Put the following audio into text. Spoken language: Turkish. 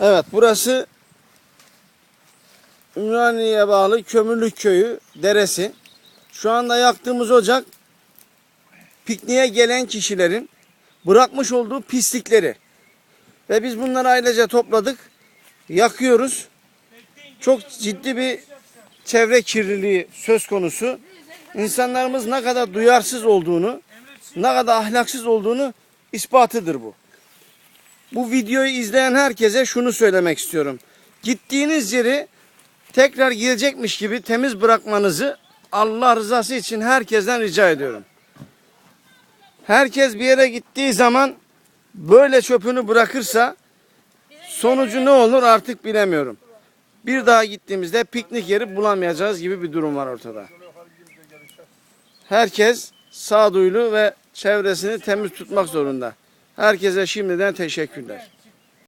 Evet burası Ümraniye'ye bağlı Kömürlük Köyü deresi. Şu anda yaktığımız ocak pikniğe gelen kişilerin bırakmış olduğu pislikleri. Ve biz bunları ailece topladık. Yakıyoruz. Çok ciddi bir çevre kirliliği söz konusu. İnsanlarımız ne kadar duyarsız olduğunu, ne kadar ahlaksız olduğunu ispatıdır bu. Bu videoyu izleyen herkese şunu söylemek istiyorum. Gittiğiniz yeri tekrar gelecekmiş gibi temiz bırakmanızı Allah rızası için herkesten rica ediyorum. Herkes bir yere gittiği zaman böyle çöpünü bırakırsa sonucu ne olur artık bilemiyorum. Bir daha gittiğimizde piknik yeri bulamayacağız gibi bir durum var ortada. Herkes sağduyulu ve çevresini temiz tutmak zorunda. Herkese şimdiden teşekkürler.